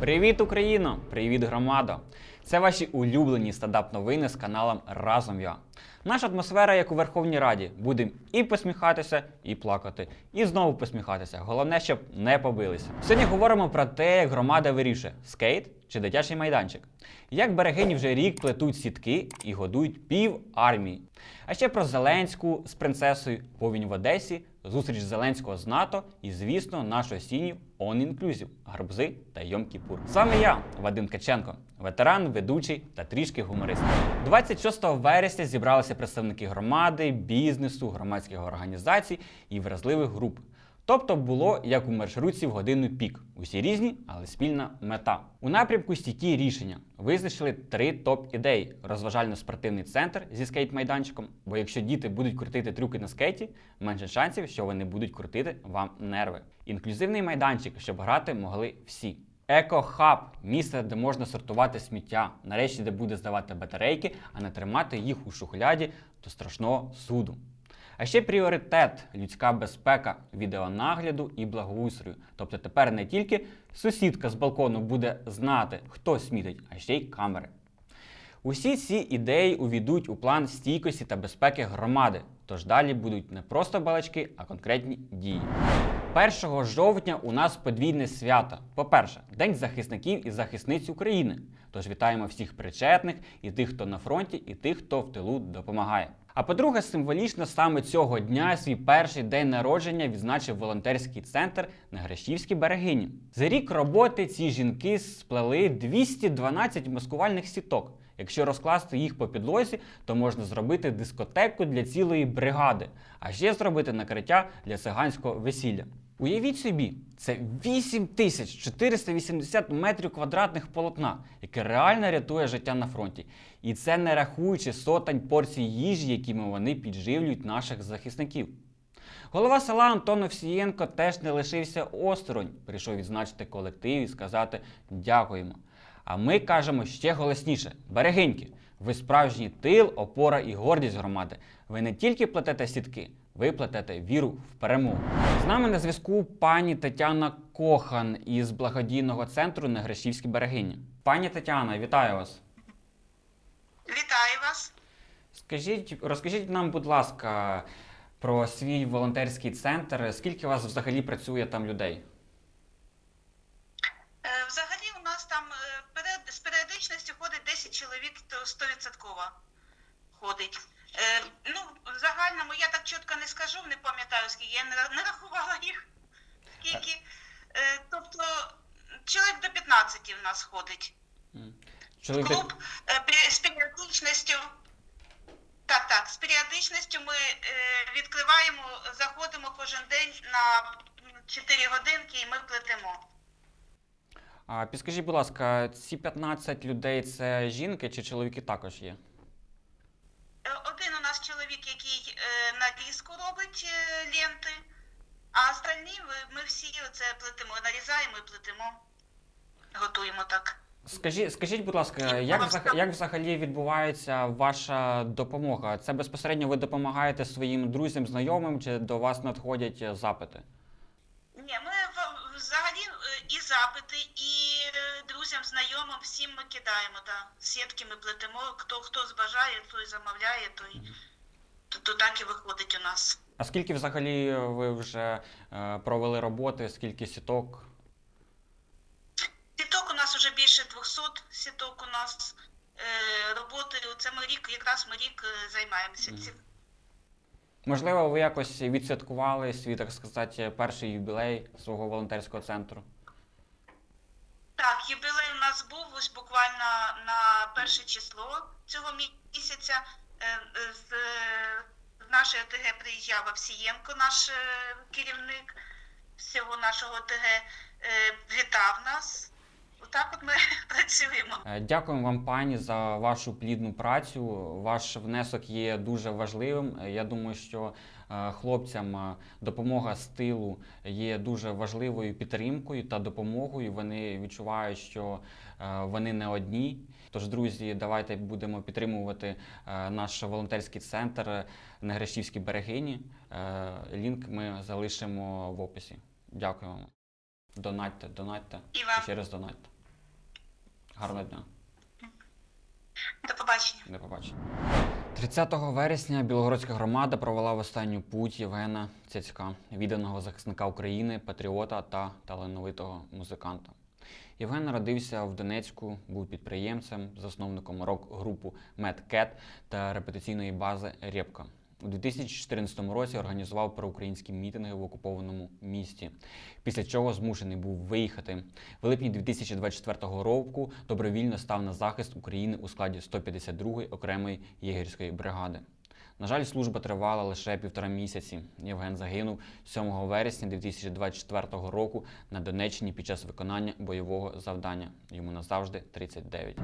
Привіт, Україно! Привіт, громада! Це ваші улюблені стендап-новини з каналом Разом Я. Наша атмосфера, як у Верховній Раді, будемо і посміхатися, і плакати, і знову посміхатися. Головне, щоб не побилися. Сьогодні говоримо про те, як громада вирішує скейт чи дитячий майданчик. Як берегині вже рік плетуть сітки і годують пів армії. А ще про Зеленську з принцесою, повінь в Одесі, зустріч Зеленського з НАТО і, звісно, нашу осінню On Inclusive, гарбузи та Йом Кіпур. Вами я, Вадим Ткаченко, ветеран, ведучий та трішки гуморист. 26 вересня зібралися представники громади, бізнесу, громадських організацій і вразливих груп. Тобто було як у маршрутці в годину пік. Усі різні, але спільна мета. У напрямку стійкі рішення визначили три топ-ідеї: розважально-спортивний центр зі скейт-майданчиком. Бо якщо діти будуть крутити трюки на скейті, менше шансів, що вони будуть крутити вам нерви. Інклюзивний майданчик, щоб грати могли всі. Еко-хаб місце, де можна сортувати сміття, нарешті, де буде здавати батарейки, а не тримати їх у шухляді до страшного суду. А ще пріоритет людська безпека, відеонагляду і благоустрою. Тобто тепер не тільки сусідка з балкону буде знати, хто смітить, а ще й камери. Усі ці ідеї увійдуть у план стійкості та безпеки громади. Тож далі будуть не просто балачки, а конкретні дії. 1 жовтня у нас подвійне свято. По-перше, День захисників і захисниць України. Тож вітаємо всіх причетних і тих, хто на фронті, і тих, хто в тилу допомагає. А по-друге, символічно саме цього дня свій перший день народження відзначив волонтерський центр на Грещівській берегині. За рік роботи ці жінки сплели 212 маскувальних сіток. Якщо розкласти їх по підлозі, то можна зробити дискотеку для цілої бригади, а ще зробити накриття для циганського весілля. Уявіть собі, це 8480 метрів квадратних полотна, яке реально рятує життя на фронті. І це не рахуючи сотень порцій їжі, якими вони підживлюють наших захисників. Голова села Антон Овсієнко теж не лишився осторонь. Прийшов відзначити колектив і сказати дякуємо. А ми кажемо ще голосніше: берегиньки, ви справжній тил, опора і гордість громади. Ви не тільки плетете сітки, ви плетете віру в перемогу. З нами на зв'язку пані Тетяна Кохан із благодійного центру на Грещівській берегині. Пані Тетяна, вітаю вас. Вітаю вас. Скажіть, розкажіть нам, будь ласка, про свій волонтерський центр. Скільки у вас взагалі працює там людей? Ходить. Е, Ну, в загальному я так чітко не скажу, не пам'ятаю, скільки я не не рахувала їх. Скільки. Е, Тобто чоловік до 15 в нас ходить. Чоловік Клуб е, пе- з періодичністю. Так, так, з періодичністю ми е, відкриваємо, заходимо кожен день на 4 годинки і ми плетемо. А підскажіть, будь ласка, ці 15 людей це жінки чи чоловіки також є? Е, Один у нас чоловік, який е, на ліску робить е, ленти, а остальні ми, ми всі це плетемо, нарізаємо і плетемо, готуємо так. Скажіть, скажіть, будь ласка, як, взаг- як взагалі відбувається ваша допомога? Це безпосередньо ви допомагаєте своїм друзям, знайомим, чи до вас надходять запити? Ні, ми взагалі е, і запити, і е, друзям, знайомим всім ми кидаємо, да. Сітки ми плетемо, хто хто збажає, той замовляє, той то, то так і виходить у нас. А скільки взагалі ви вже е, провели роботи, скільки сіток? Сіток у нас вже більше 200 сіток у нас. Е, роботи, це ми рік, якраз ми рік е, займаємося цим. Можливо, ви якось відсвяткували свій, так сказати, перший юбілей свого волонтерського центру? Так, юбілей у нас був ось буквально на перше число цього місяця. З, е, нашої ОТГ приїжджав Овсієнко, наш е, керівник всього нашого ОТГ, е, вітав нас. Отак от ми працюємо. Е, Дякуємо вам, пані, за вашу плідну працю. Ваш внесок є дуже важливим. Е, Я думаю, що е, хлопцям е, допомога з тилу є дуже важливою підтримкою та допомогою. Вони відчувають, що е, вони не одні. Тож, друзі, давайте будемо підтримувати е, наш волонтерський центр на Грещівській берегині. Е, Лінк ми залишимо в описі. Дякуємо. Донатьте, донатьте І вам. ще раз донатьте. Гарного дня. До побачення. До побачення. 30 вересня Білогородська громада провела в останню путь Євгена Цяцька, відданого захисника України, патріота та талановитого музиканта. Євген народився в Донецьку, був підприємцем, засновником рок-групу Cat та репетиційної бази Рєпка. У 2014 році організував проукраїнські мітинги в окупованому місті, після чого змушений був виїхати. В липні 2024 року добровільно став на захист України у складі 152-ї окремої єгерської бригади. На жаль, служба тривала лише півтора місяці. Євген загинув 7 вересня 2024 року на Донеччині під час виконання бойового завдання. Йому назавжди 39.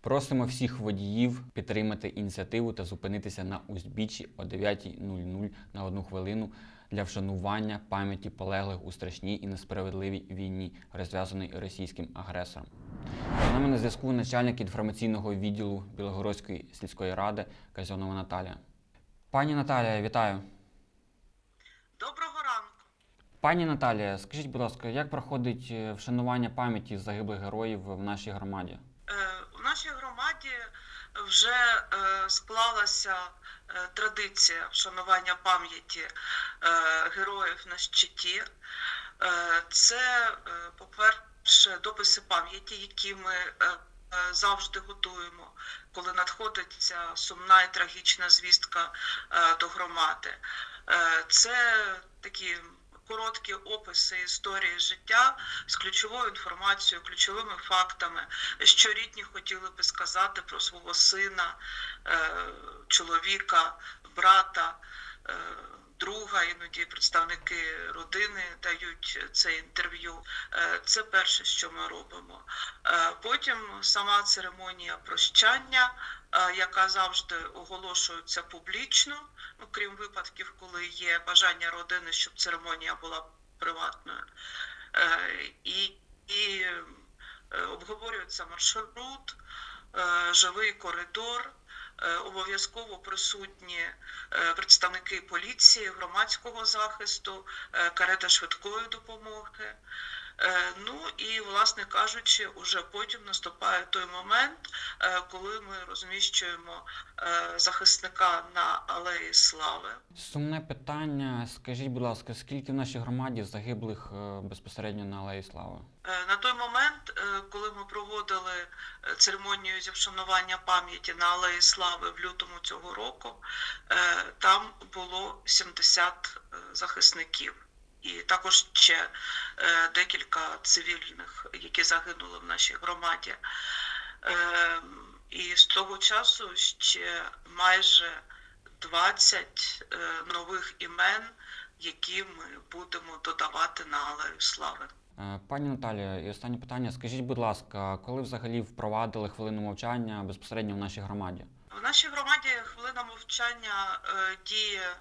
Просимо всіх водіїв підтримати ініціативу та зупинитися на узбіччі о 9.00 на одну хвилину для вшанування пам'яті полеглих у страшній і несправедливій війні, розв'язаної російським агресором. З нами на зв'язку начальник інформаційного відділу Білогородської сільської ради Казьонова Наталія. Пані Наталія, вітаю. Доброго ранку. Пані Наталія, скажіть, будь ласка, як проходить е, вшанування пам'яті загиблих героїв в нашій громаді? Е, У нашій громаді вже е, склалася традиція вшанування пам'яті е, героїв на щиті. Е, Це, е, по-перше, дописи пам'яті, які ми е, е, завжди готуємо, коли надходить ця сумна і трагічна звістка е, до громади. Е, Це такі короткі описи історії життя з ключовою інформацією, ключовими фактами, що рідні хотіли би сказати про свого сина, е, чоловіка, брата, е, друга, іноді представники родини дають це інтерв'ю. Е, Це перше, що ми робимо. Потім сама церемонія прощання, яка завжди оголошується публічно, ну, крім випадків, коли є бажання родини, щоб церемонія була приватною. Е, І, і е, обговорюється маршрут, е, живий коридор. Е, Обов'язково присутні е, представники поліції, громадського захисту, е, карета швидкої допомоги. Е, Ну і, власне кажучи, уже потім наступає той момент, е, коли ми розміщуємо е, захисника на алеї слави. Сумне питання. Скажіть, будь ласка, скільки в нашій громаді загиблих безпосередньо на Алеї Слави? На той момент, коли ми проводили церемонію зі вшанування пам'яті на Алеї Слави в лютому цього року, там було 70 е, захисників. І також ще е, декілька цивільних, які загинули в нашій громаді. Е, І з того часу ще майже 20 е, нових імен, які ми будемо додавати на Алею Слави. Пані Наталія, і останнє питання. Скажіть, будь ласка, коли взагалі впровадили хвилину мовчання безпосередньо в нашій громаді? В нашій громаді хвилина мовчання е, діє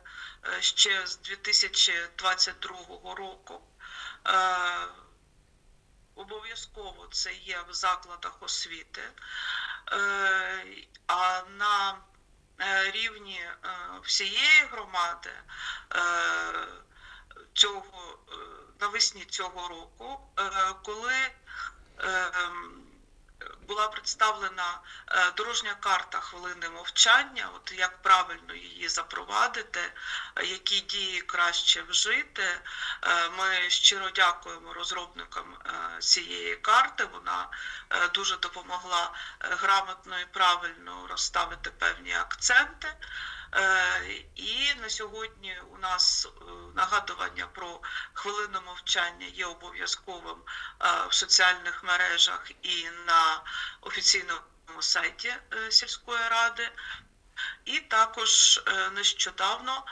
е, ще з 2022 року. Е, обов'язково це є в закладах освіти. А на рівні всієї громади цього навесні цього року, коли ем, була представлена е, дорожня карта хвилини мовчання, от як правильно її запровадити, які дії краще вжити. Е, Ми щиро дякуємо розробникам е, цієї карти. Вона дуже допомогла грамотно і правильно розставити певні акценти. Е, І на сьогодні у нас е, нагадування про хвилину мовчання є обов'язковим е, в соціальних мережах і на офіційному сайті сільської ради. І також е, нещодавно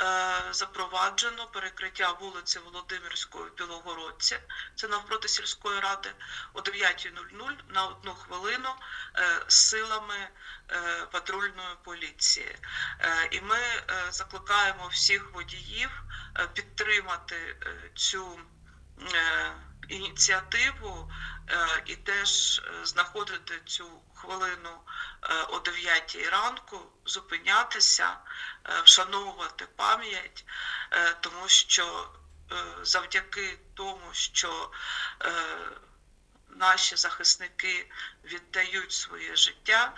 е, запроваджено перекриття вулиці Володимирської в Білогородці, це навпроти сільської ради, о 9.00 на одну хвилину е, силами патрульної поліції. І ми закликаємо всіх водіїв підтримати цю ініціативу і теж знаходити цю хвилину о 9 ранку, зупинятися, е, вшановувати пам'ять, е, тому що е, завдяки тому, що е, наші захисники віддають своє життя,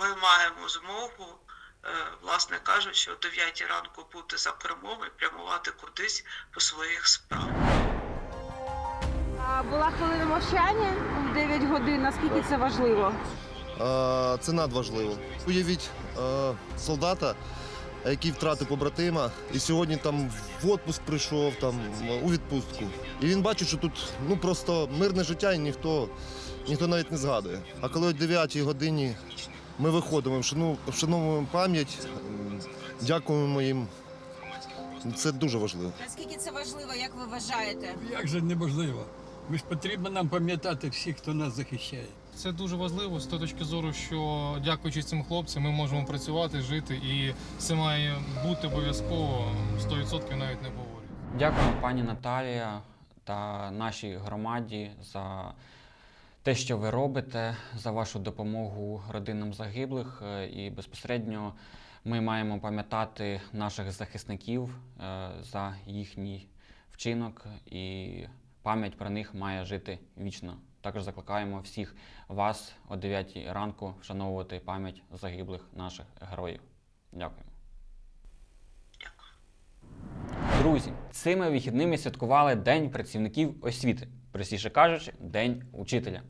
ми маємо змогу, е, власне кажучи, о 9 ранку бути за кермом і прямувати кудись по своїх справах. Була хвилина мовчання в 9 годин. Наскільки це важливо? Е, Це надважливо. Уявіть е, солдата, який втратив побратима, і сьогодні там в отпуск прийшов, там у відпустку. І він бачить, що тут ну просто мирне життя, і ніхто, ніхто навіть не згадує. А коли о 9 годині ми виходимо, вшану- вшановуємо пам'ять, дякуємо їм. Це дуже важливо. Наскільки це важливо, як ви вважаєте? Як же неможливо? Ми ж потрібно нам пам'ятати всіх, хто нас захищає. Це дуже важливо з точки зору, що дякуючи цим хлопцям, ми можемо працювати, жити, і це має бути обов'язково 100% навіть не говорю. Дякуємо пані Наталія та нашій громаді за те, що ви робите, за вашу допомогу родинам загиблих. Е, І безпосередньо ми маємо пам'ятати наших захисників е, за їхній вчинок, і пам'ять про них має жити вічно. Також закликаємо всіх вас о 9 ранку вшановувати пам'ять загиблих наших героїв. Дякуємо. Друзі, цими вихідними святкували День працівників освіти, простіше кажучи, День учителя.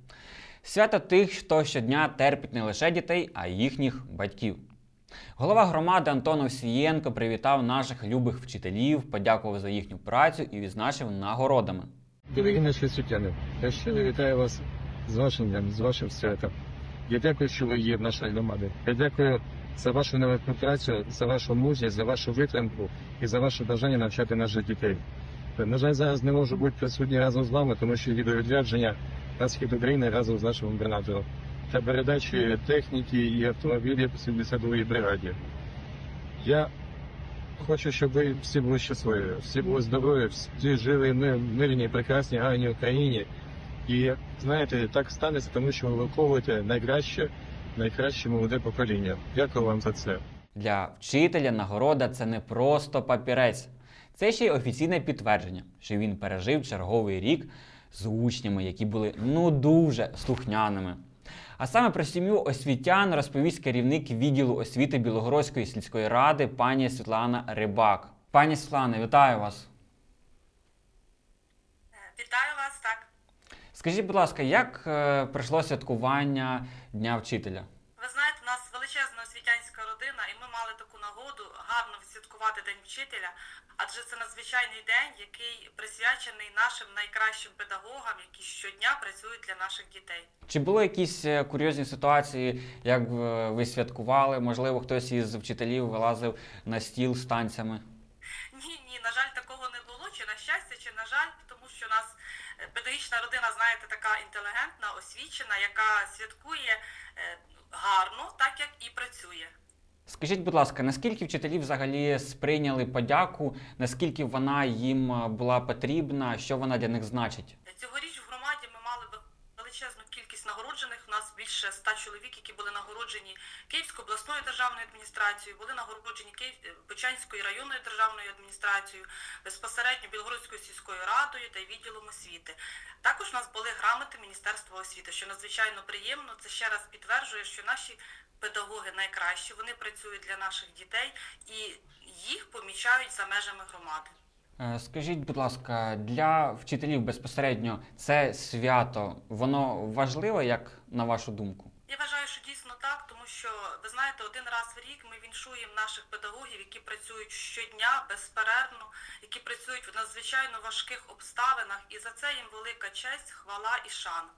Свято тих, хто щодня терпить не лише дітей, а й їхніх батьків. Голова громади Антон Овсієнко привітав наших любих вчителів, подякував за їхню працю і відзначив нагородами. Дорогі наші сутяни, я щиро вітаю вас з вашим днем, з вашим святом. Я дякую, що ви є в нашій громаді. Я дякую за вашу нелегку працю, за вашу мужність, за вашу витримку і за ваше бажання навчати наших дітей. На жаль, зараз не можу бути присутній разом з вами, тому що їду відрядження на схід України разом з нашим губернатором та передачі техніки і автомобілів 72-ї бригаді. Я Хочу, щоб ви всі були щасливі, всі були здорові, всі жили в мирній, прекрасній, гарній Україні. І знаєте, так станеться, тому що ви виховуєте найкраще, найкраще молоде покоління. Дякую вам за це. Для вчителя нагорода це не просто папірець, це ще й офіційне підтвердження, що він пережив черговий рік з учнями, які були ну дуже слухняними. А саме про сім'ю освітян розповість керівник відділу освіти Білогородської сільської ради пані Світлана Рибак. Пані Світлана, вітаю вас. Вітаю вас, так. Скажіть, будь ласка, як е, пройшло святкування Дня вчителя? Родина, і ми мали таку нагоду гарно відсвяткувати День вчителя, адже це надзвичайний день, який присвячений нашим найкращим педагогам, які щодня працюють для наших дітей. Чи були якісь е, курйозні ситуації, як е, ви святкували? Можливо, хтось із вчителів вилазив на стіл з танцями? Ні, ні, на жаль, такого не було, чи на щастя, чи на жаль, тому що нас е, педагогічна родина, знаєте, така інтелігентна, освічена, яка святкує гарно, так як і працює. Скажіть, будь ласка, наскільки вчителі взагалі сприйняли подяку, наскільки вона їм е, була потрібна, що вона для них значить? Цьогоріч в громаді ми мали ве- величезну кількість нагороджених. У нас більше ста чоловік, які були нагороджені Київською обласною державною адміністрацією, були нагороджені Київ... е, Печанською районною державною адміністрацією, безпосередньо Білгородською сільською радою та відділом освіти. Також у нас були грамоти Міністерства освіти, що надзвичайно приємно. Це ще раз підтверджує, що наші педагоги найкращі, вони працюють для наших дітей і їх помічають за межами громади. Е, Скажіть, будь ласка, для вчителів безпосередньо це свято, воно важливе, як на вашу думку? Я вважаю, що дійсно так, тому що ви знаєте, один раз в рік ми віншуємо наших педагогів, які працюють щодня безперервно, які працюють в надзвичайно важких обставинах, і за це їм велика честь, хвала і шана.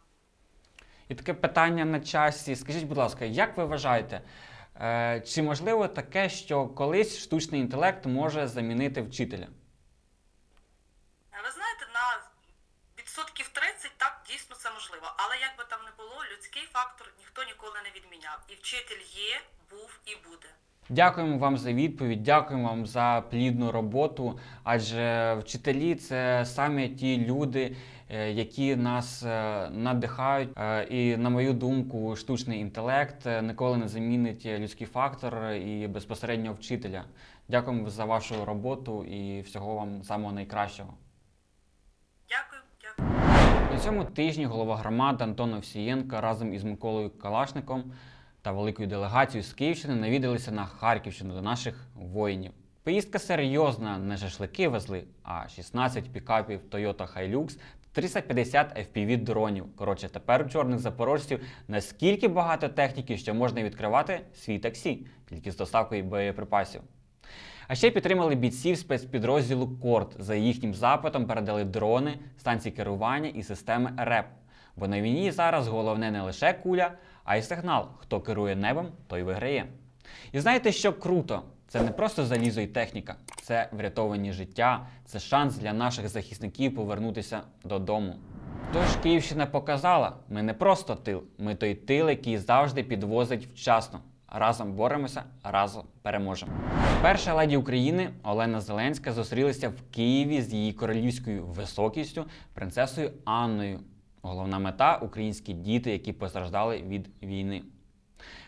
І таке питання на часі. Скажіть, будь ласка, як ви вважаєте, е, чи можливо таке, що колись штучний інтелект може замінити вчителя? Е, Ви знаєте, на відсотків 30 так дійсно це можливо. Але як би там не було, людський фактор ніхто ніколи не відміняв. І вчитель є, був і буде. Дякуємо вам за відповідь, дякуємо вам за плідну роботу. Адже вчителі це саме ті люди, е, які нас е, надихають. Е, І на мою думку, штучний інтелект ніколи не замінить людський фактор і безпосередньо вчителя. Дякуємо за вашу роботу і всього вам самого найкращого. На цьому тижні голова громади Антон Овсієнко разом із Миколою Калашником та великою делегацією з Київщини навідалися на Харківщину до наших воїнів. Поїздка серйозна, не шашлики везли, а 16 пікапів Toyota Hilux, 350 FPV дронів. Коротше, тепер у чорних запорожців наскільки багато техніки, що можна відкривати свій таксі, тільки з доставкою боєприпасів. А ще підтримали бійців спецпідрозділу Корт. За їхнім запитом передали дрони, станції керування і системи РЕП. Бо на війні зараз головне не лише куля, а й сигнал. Хто керує небом, той виграє. І знаєте, що круто? Це не просто залізо і техніка, це врятовані життя, це шанс для наших захисників повернутися додому. Тож Київщина показала, ми не просто тил, ми той тил, який завжди підвозить вчасно. Разом боремося, разом переможемо. Перша леді України Олена Зеленська зустрілася в Києві з її королівською високістю принцесою Анною. Головна мета українські діти, які постраждали від війни.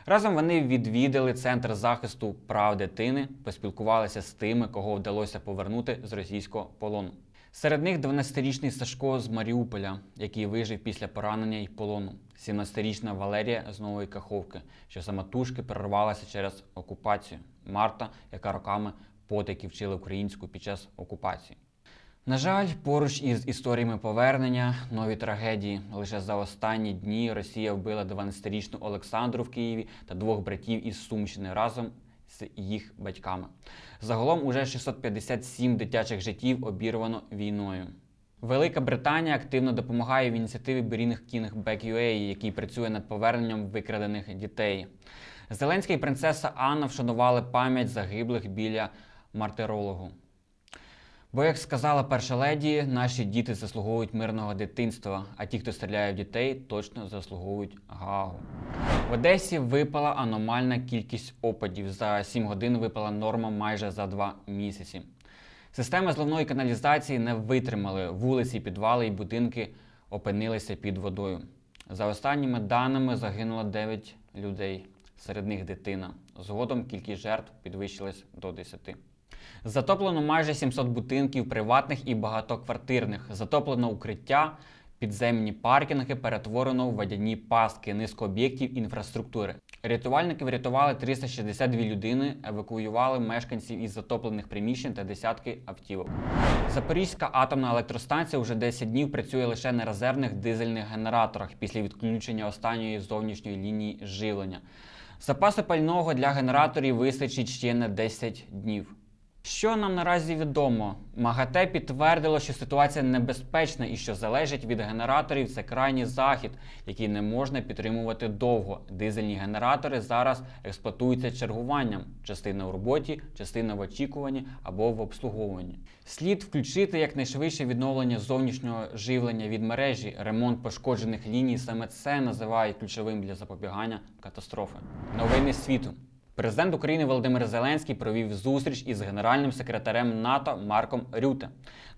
Разом вони відвідали центр захисту прав дитини, поспілкувалися з тими, кого вдалося повернути з російського полону. Серед них 12-річний Сашко з Маріуполя, який вижив після поранення і полону, 17-річна Валерія з Нової Каховки, що самотужки перервалася через окупацію. Марта, яка роками потайки вчила українську під час окупації. На жаль, поруч із історіями повернення нові трагедії. Лише за останні дні Росія вбила 12-річну Олександру в Києві та двох братів із Сумщини разом з їх батьками. Загалом уже 657 дитячих життів обірвано війною. Велика Британія активно допомагає в ініціативі Берінг кінг UA, який працює над поверненням викрадених дітей. Зеленська і принцеса Анна вшанували пам'ять загиблих біля мартирологу. Бо, як сказала перша леді, наші діти заслуговують мирного дитинства, а ті, хто стріляє в дітей, точно заслуговують гагу. В Одесі випала аномальна кількість опадів. За 7 годин випала норма майже за 2 місяці. Системи зливної каналізації не витримали. Вулиці, підвали і будинки опинилися під водою. За останніми даними загинуло 9 людей, серед них дитина. Згодом кількість жертв підвищилась до 10. Затоплено майже 700 будинків приватних і багатоквартирних. Затоплено укриття, підземні паркінги перетворено в водяні пастки, низку об'єктів інфраструктури. Рятувальники врятували 362 людини, евакуювали мешканців із затоплених приміщень та десятки автівок. Запорізька атомна електростанція вже 10 днів працює лише на резервних дизельних генераторах після відключення останньої зовнішньої лінії живлення. Запасу пального для генераторів вистачить ще на 10 днів. Що нам наразі відомо? МАГАТЕ підтвердило, що ситуація небезпечна і що залежить від генераторів це крайній захід, який не можна підтримувати довго. Дизельні генератори зараз експлуатуються чергуванням: частина у роботі, частина в очікуванні або в обслуговуванні. Слід включити якнайшвидше відновлення зовнішнього живлення від мережі, ремонт пошкоджених ліній. Саме це називають ключовим для запобігання катастрофи. Новини світу. Президент України Володимир Зеленський провів зустріч із генеральним секретарем НАТО Марком Рюте,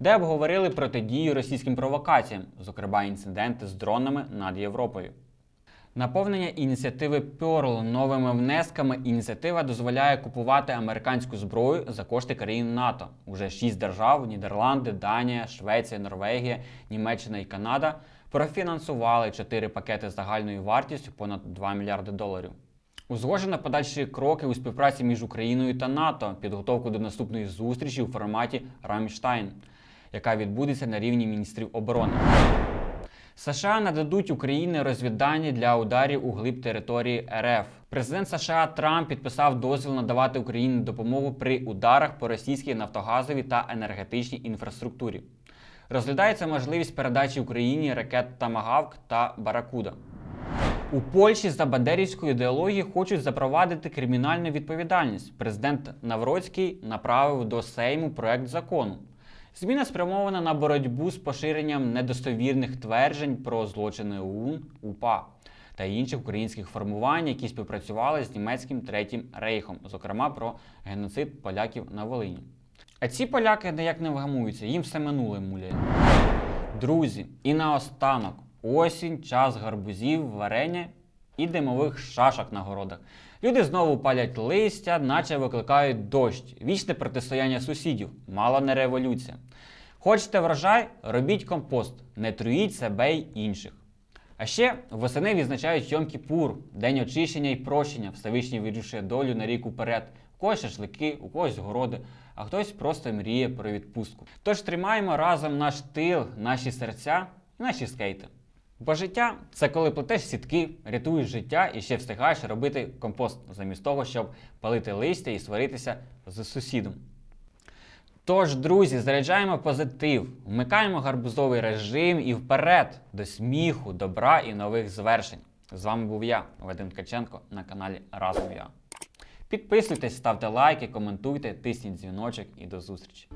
де обговорили протидію російським провокаціям, зокрема інциденти з дронами над Європою. Наповнення ініціативи Pearl новими внесками ініціатива дозволяє купувати американську зброю за кошти країн НАТО. Уже шість держав Нідерланди, Данія, Швеція, Норвегія, Німеччина і Канада профінансували чотири пакети загальною вартістю понад 2 мільярди доларів. Узгоджено подальші кроки у співпраці між Україною та НАТО, підготовку до наступної зустрічі у форматі Рамштайн, яка відбудеться на рівні міністрів оборони. США нададуть Україні розвіддані для ударів у глиб території РФ. Президент США Трамп підписав дозвіл надавати Україні допомогу при ударах по російській нафтогазовій та енергетичній інфраструктурі. Розглядається можливість передачі Україні ракет Тамагавк та Баракуда. У Польщі за бандерівською ідеологією хочуть запровадити кримінальну відповідальність. Президент Навроцький направив до Сейму проект закону. Зміна спрямована на боротьбу з поширенням недостовірних тверджень про злочини ОУН, УПА та інших українських формувань, які співпрацювали з німецьким третім рейхом, зокрема про геноцид поляків на Волині. А ці поляки ніяк не вгамуються, їм все минуле муляє. Друзі, і наостанок, осінь, час гарбузів, варення і димових шашок на городах. Люди знову палять листя, наче викликають дощ, вічне протистояння сусідів, мало не революція. Хочете врожай? Робіть компост, не труїть себе й інших. А ще восени відзначають Йом Кіпур, день очищення і прощення, Всевишній вирішує долю на рік уперед. У когось шашлики, у когось городи, а хтось просто мріє про відпустку. Тож тримаємо разом наш тил, наші серця і наші скейти. Бо життя це коли плетеш сітки, рятуєш життя і ще встигаєш робити компост, замість того, щоб палити листя і сваритися з сусідом. Тож, друзі, заряджаємо позитив, вмикаємо гарбузовий режим і вперед до сміху, добра і нових звершень. З вами був я, Вадим Ткаченко, на каналі Разом Я. Підписуйтесь, ставте лайки, коментуйте, тисніть дзвіночок і до зустрічі.